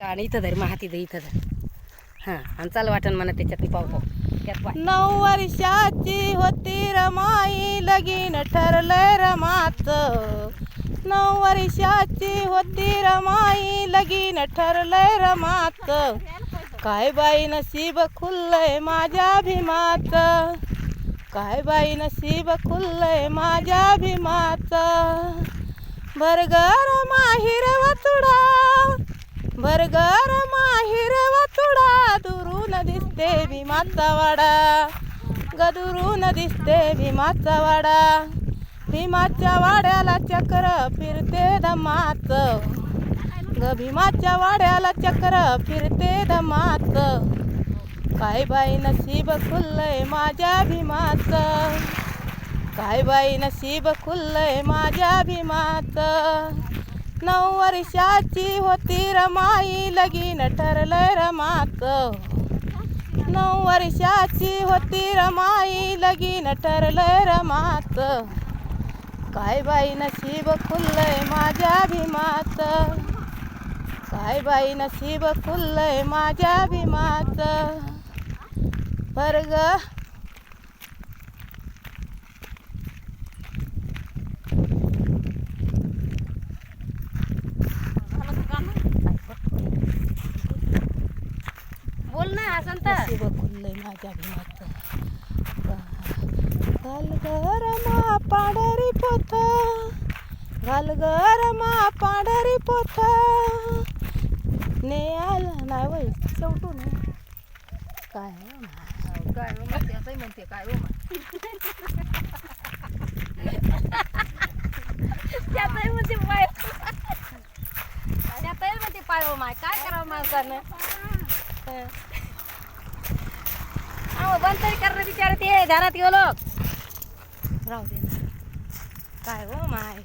आणि इथं धर महा तिथं दे इथं धर. हां आणि चाल वाटण म्हणा त्याच्यात पाव पाव. त्यात पाय नऊ वर्षाची होती रमाई लगीन ठरलंय रमाच नऊ वर्षाची होती रमाई लगीन ठरलंय रमाच काय बाई नशीब खुललंय माझ्या भीमाच काय बाई नशीब खुललंय माझ्या भीमाच भरगर माहिर घर घर माहिर वतुडा दुरून दिसते भीमाचा वाडा. गदुरून दिसते भीमाचा वाडा. भीमाच्या वाड्याला चक्र फिरते धमाच ग भीमाच्या वाड्याला चक्र फिरते धमाच काय बाई नशीब खुललंय माझ्या भीमाचं. काय बाई नशीब खुललंय माझ्या भीमाचं. नऊ वर्षाची होती रमाई लगीन ठरलंय रमाचं नऊ वर्षाची होती रमाई लगीन ठरलंय रमाचं काय बाई नशीब खुललंय माझ्या भीमाचं काय बाई नशीब खुललंय माझ्या भीमाचं वर्ग बोल ना संत नशीब खुललंय माझ्या भीमाचं घाल गरमा पांढरी पोथ घाल गरमा पांढरी पोथ ने आला नाही वय शेवटू नाही काय ना. काय हो म्हणते असंही म्हणते काय हो त्यातही म्हणते पाय. त्यातही म्हणते पाय हो माय काय करावं माणसानं. अहो बंद तरी करणं बिचारे ते ध्यानात गेलो. राहू दे काय हो माय?